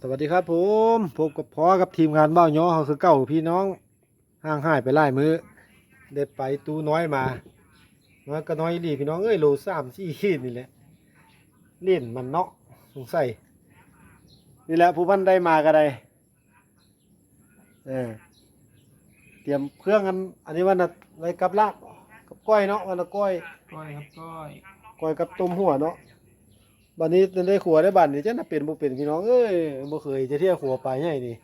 สวัสดีครับผมพบกับพ่อกับทีมงานบ้าวย้อเขาคือเก่าพี่น้องห่างหายไปไล่มือได้ไปตู้น้อยมาน้อยก็น้อยดีพี่น้องเอ้ยโลสามสี่ขีดนี่แหละเล่นมันเนาะสงสัยนี่แหละผู้พันได้มาก็ได้เออเตรียมเครื่องกันอันนี้วันน่ะไว้กับลาบกับก้อยเนาะวันละก้อยก้อยครับก้อยก้อยกับต้มหัวเนาะ บัดนี้ได้ขัวได้บัดนี้จะน่ะเป็นบ่เป็นพี่น้องเอ้ยบ่เคยจะเที่ยวขัวปลาใหญ่นี่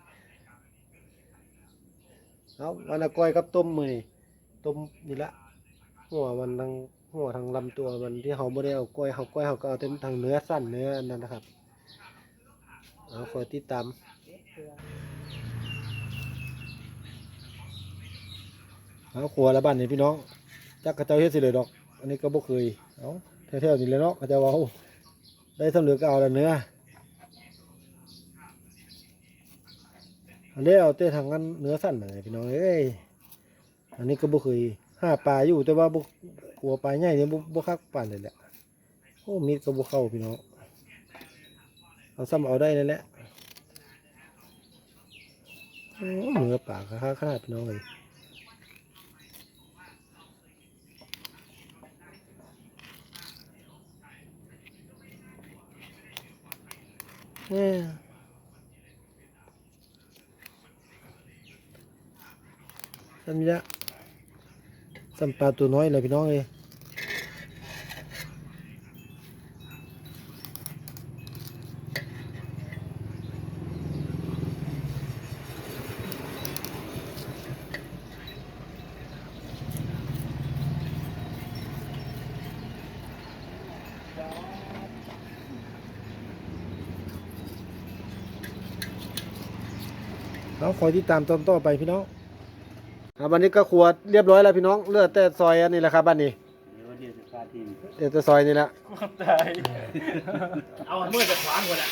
เอาวันละก้อยกับต้มมือนี่ต้มนี่ละหัวมันทางหัวทางลำตัวมันที่เฮาบ่ได้เอาก้อยเฮาก้อยเฮาก็เอาแต่ทางเนื้อสั้นเนื้อนนั้นนะครับเอาคอยติดตามเอาขัวแล้วบัดนี้พี่น้องจักกระเจ้าเฮ็ดสิเลยดอก อันนี้ก็บ่เคยเอาแถวๆนี้เลยเนาะกระเจ้าเว้า ได้สำเร็จก็เอาแล้วเนื้ออันนี้เอาแต่ทางนั้นเนื้อสั้นเลยพี่น้องเอ้ยอันนี้ก็บ่เคยห้าปลาอยู่แต่ว่าบ่กลัวปลาใหญ่เนี่ยบ่บ่คักปานเลยแหละโอ้มีดก็บ่เข้าพี่น้องเอาซ้ำเอาได้เลยแหละเนื้อปลาคักขนาดพี่น้องเลย เนี่สัมยะสัมปลาตัวน้อยเลยพี่น้องเลย เราคอยที่ตามตอนต่อไปพี่น้องอ่าวันนี้ก็ขวดเรียบร้อยแล้วพี่น้องเหลือแต่ซอยอันนี้แหละครับบ้านนี้เดี๋ยวเดี๋ยวจะพาทีมเดี๋ยวแต่ซอยนี่แหละตายเอาเมื่อจะขวางก่อนอะ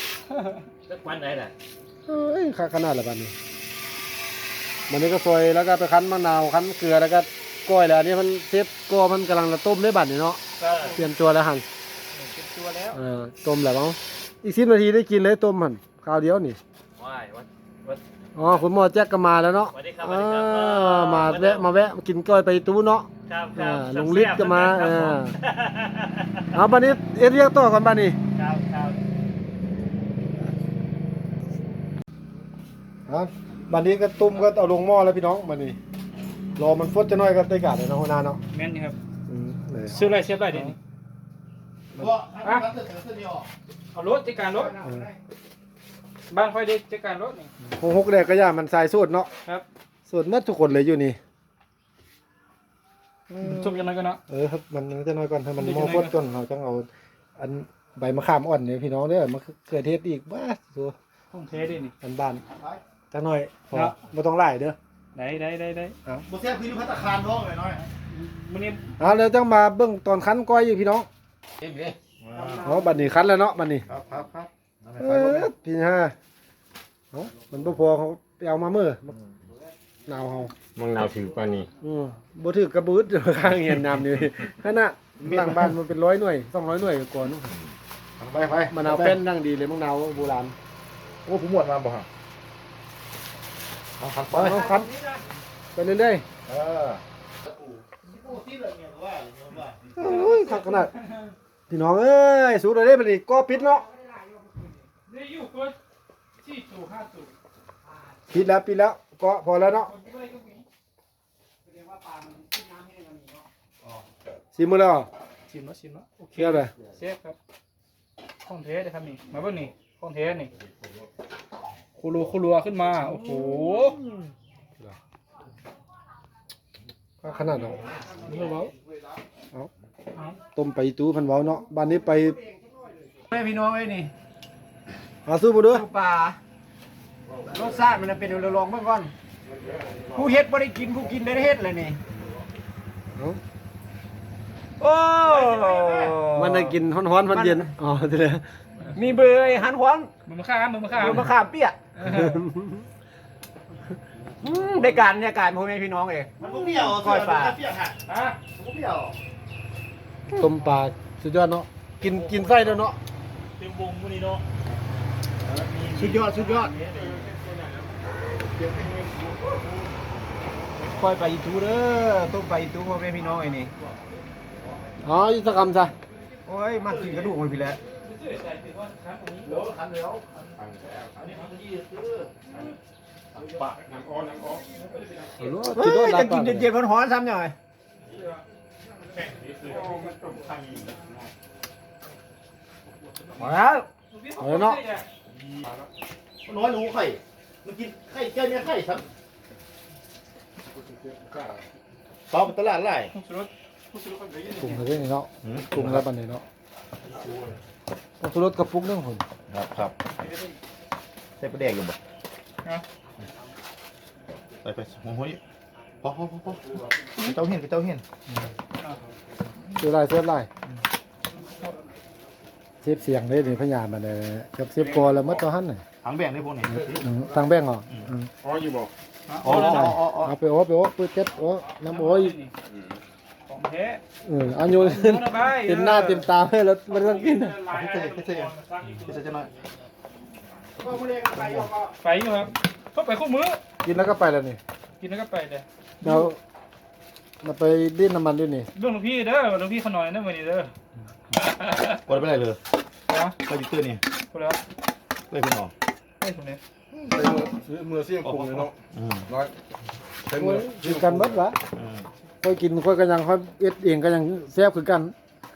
จะขวางไหนล่ะเอ้ยขาขนาดละบ้านนี้วันนี้ก็ซอยแล้วก็ไปคั้นมะนาวคั้นเกลือแล้วก็ก้อยแล้วอันนี้มันเทปก็มันกำลังจะต้มได้บัดนี่เนาะก็เตรียมตัวแล้วหันเป็นตัวแล้วเออต้มแล้วเนาะอีกสิบนาทีได้กินเลยต้มหันคราวเดียวนี่ว้ายวัดวัด อ๋อคุณหมอแจ็คก็มาแล้วเนาะสวัสดีครับเอสวัสดีครับอมาแวะมาแวะมากินก้อยไปตู้เนาะ ครับคอ่ารับลุงฤทธิ์ก็มาครับเออผมเอาบัดนี้เอ็ดเรียกต่อก่อนบัดนี้ครับครับฮะบัดนี้ก็ตุ้มก็เอาลงหม้อแล้วพี่น้องบัดนี้รอมันฟดจะน้อยก็ได้กาดเลยเนาะหัวหน้าเนาะแม่นนี่ครับอืมเลย ซื้ออะไรเสียบได้ดินี่เอารถจัดการรถ เออ บ้านค่อยได้จัดการรถนี่หกหกแดกก็ย่ามันใส่สูตรเนาะครับสูตรหมัดทุกคนเลยอยู่นี่ชุบยังไงกันเนาะ เออครับมันจะน้อยก่อนถ้ามันมันหม้อจะน้ฟอยดก่ก่ออนนเราต้องเอา อันใบมะขามอ่อนเนี่ยพี่น้องเด้อมะเขือเทศอีกบ้าตัวห้องเทดินี่ อันบ้านจังหน่อยพอครับ ไม่ต้องไล่เด้อ ได้ได้ได้ได้บ่แซ่บคือพัตตาคารร้องเลยน้อยมื้อนี้เอาแล้วจังมาเบิ่งตอนคั้นก้อยอยู่พี่น้องเอ็มเด้เอาบัดนี้คั้นแล้วเนาะบัดนี้ครับครับครับ เออพี่ห้าเอามันบ่พอเขาไปเอามาเมื่อหนาวเฮามังนาวถือป่านี่อือบ่ถือกระบืดข้างเหียนน้ำนี่ขนาดหลังบ้านมันเป็นร้อยหน่วย200หน่วยก่อนนู้นไปไปมะนาวเป็นนั่งดีเลยมะนาวโบราณโอ้ผมหมดมาบ่ฮะเอาคันไปไปเอาคั้นไปเรื่อยเออๆโอ้ยคักขนาดพี่น้องเอ้ยสูดเลยเด้บัดนี้ก็ปิดเนาะ ได้อยู่ก็ที่สู่ห้าสู่ปิดแล้วปิดแล้วก็พอแล้วเนาะชิมมื้อแล้วชิมแล้วชิมแล้วโอเคเชื่อเลยเซฟครับห้องเทสนะครับนี่มาเบิ่งนี่ห้องเทสนี่คูรัวคูรัวขึ้นมาโอ้โหคักขนาดเนาะนี่เว้าเอาเอาต้มไปตู้พันเว้าเนาะบ้านนี้ไป แม่พี่น้องเอ้ยนี่ หาซื้อบ่เด้อปูป่ารสชาติมันเป็นเราลองเบิ่งก่อนผู้เฮ็ดบ่ได้กินผู้กินได้เฮ็ดเลยนี่เอาโอ้มันได้กินฮ้อนๆมันเย็นอ๋อเด้อมีเบยหันหวงมือมาข้ามมือมาข้ามมือมะขามเปียกอืมได้การเนี่ยการพ่อแม่พี่น้องเองมันบ่เปรี้ยวก้อยปลาเปรี้ยวฮะอะมันบ่เปรี้ยวต้มปลาสุดยอดเนาะกินกินไส้แล้วเนาะเต็มวงพวกนี้เนาะ สุดยอดสุดยอดคอยไปอีทูเด้อต้องไปอีทูพ่อแม่พี่น้องไอ้นี่อ๋อยุทธกรรมซะโอ้ยมากินกระดูกมันพี่แหล้วเฮ้ยจะกินเย็นๆร้อนๆซ้ำหน่อยมาแล้วเอาเลยเนาะ น้อยรู้ไข่มันกินไข่เจ้าเนี่ยไข่ครับตอบตลาดไรกลุ่มอะไรนี่เนาะกลุ่มอะไรปันนี่เนาะต้องสุรสกระปุกนึงคนครับครับใส่ประเด็กอยู่บ่นะใส่ไปหัวหัวนี่พอพอพอพอเจ้าเห็นเจ้าเห็นเสียไรเสียไรเซฟเสียงได้นี่พยานมาเลยกับเซฟกอแล้วมัดตัวหันน่ะหางแบ่งได้พวกนี้อืมทางแบงก์เหรออืมอ๋ออยู่บอกอ๋ออ๋ออ๋ออ๋อเอาไปโอ้ไปโอ้ปืนเจ็ดโอ้น้ำโอ้ยของแท้เออเอาโยนขึ้นเอาไปเต็มหน้าเต็มตาให้แล้วมันต้องกินน่ะพี่เซ่พี่เซ่พี่เซ่จะมาไปอยู่ครับเข้าไปคู่มือกินแล้วก็ไปแล้วนี่กินแล้วก็ไปเลยเรามาไปดิ้นน้ำมันด้วยนี่เรื่องหลวงพี่เด้อหลวงพี่เขาหน่อยนะวันนี้เด้อกดไปเลยเลย นะไปยูเตอร์นี่กูแล้วเลยพี่น้องให้ผมเนี่ยมือเสี่ยงปรุงเลยเนาะอืมน้อยใช้มืโอ้อยกินกันเบิดวะอืมค่อยกินค่อยก็ยังค่อยเอ็ดเองก็ยังแซ่บคือกัน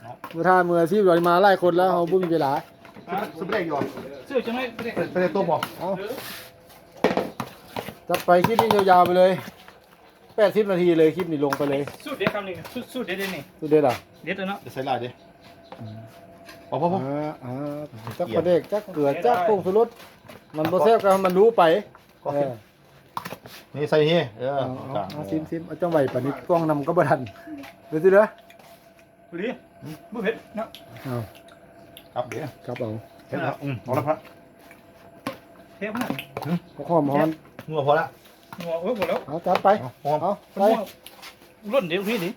เนาะเมื่อท่ามืออาชีพเรามาไล่คนแล้วเขาบุ้มเวลาสุดประเด็กอยู่เสื้อจังเลยไม่ได้ประเด็กตัวบ่เอาจัดไปคลิปนี้ยาวๆไปเลยแปดสิบนาทีเลยคลิปนี้ลงไปเลยสูตรเด็ดคำนี้สูตรสูตรเด็ดเด็ดนี่สุดเด็ดอะเด็ดเลยเนาะจะใส่ลายดิ พอพอพออ่าอ่าจักประเด็กจักเกลือจักปรุงสุรสมันโปรเซสก็ให้มันรู้ไปก็เอขึ้นอนี่ใส่นี่เออเอากลาเอางเอาซิมซิมเอาจังไหวปานนี้กล้องนำก็บ่ทันเดี๋ยวสิเด้อดูดิมือเผ็ดเนาะเอาครับเดี๋ยวครับเอาเห็นแล้วอืมเอาละพระเทปหน่อยก็ข้อมฮ้อนงัวพอละหัวเออหมดแล้วเอาจัดไปหอมเอาไปรุ่นเดี๋ยวพี่ดิ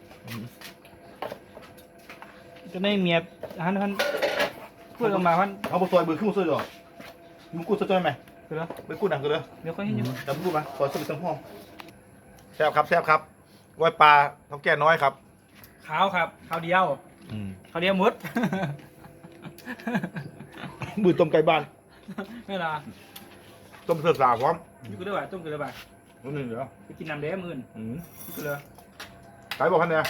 จะได้เมียฮันฮัน พูดออกมาฮัน เอาบุซอยเบอร์ขึ้นมาซอยดอกมึงกูซอยไหมคือแล้วไปกูดังกันเลยเดี๋ยวค่อยให้อยู่ดับกูมาซอยสมิสังห้องแซ่บครับแซ่บครับกล้วยปลาเท่าแก่น้อยครับขาวครับขาวเดียวอืมขาวเดียวหมดมือต้มไก่บ้านไม่ล่ะต้มเสือสาวพร้อมอยู่ก็ได้บ่ต้มก็ได้บ่นิดนึงเดี๋ยวไปกินน้ำแดงมื่นอืมอยู่ก็เลยไก่บอกพันเนี่ย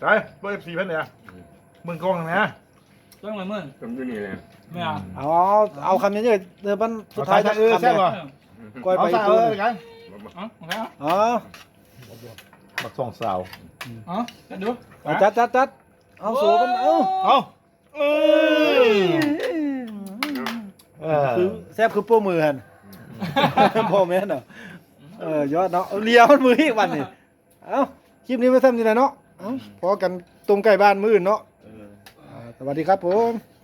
ไก่เบอร์สี่พันเนี่ยมึงกล้องนะ ต้องมามื่นจำอยู่นี่เลยไม่เอาเอาเอาคำนี้เลยเดี๋ยวมันสุสุดดท้าท้ายยจะเออแซ่บเลว่ะก้อยเอาไปซะเอตู้อไงเอ๋อโอเคเอาอ๋อบักสองสาวเอาจัดดูเอาจัดจัดจัดเอาสูมันเอาเอาเออเออคือแซ่บคือโป้มือหันพ่อแม่นเนาะเออยอดเนาะเอาเลียวมันมืออีกวันนี่เอาคลิปนี้ไว้ซ้ำนี่นะเนาะเอาพอกันตรงใกล้บ้านมืออื่นเนาะอ่า สวัสดีครับผม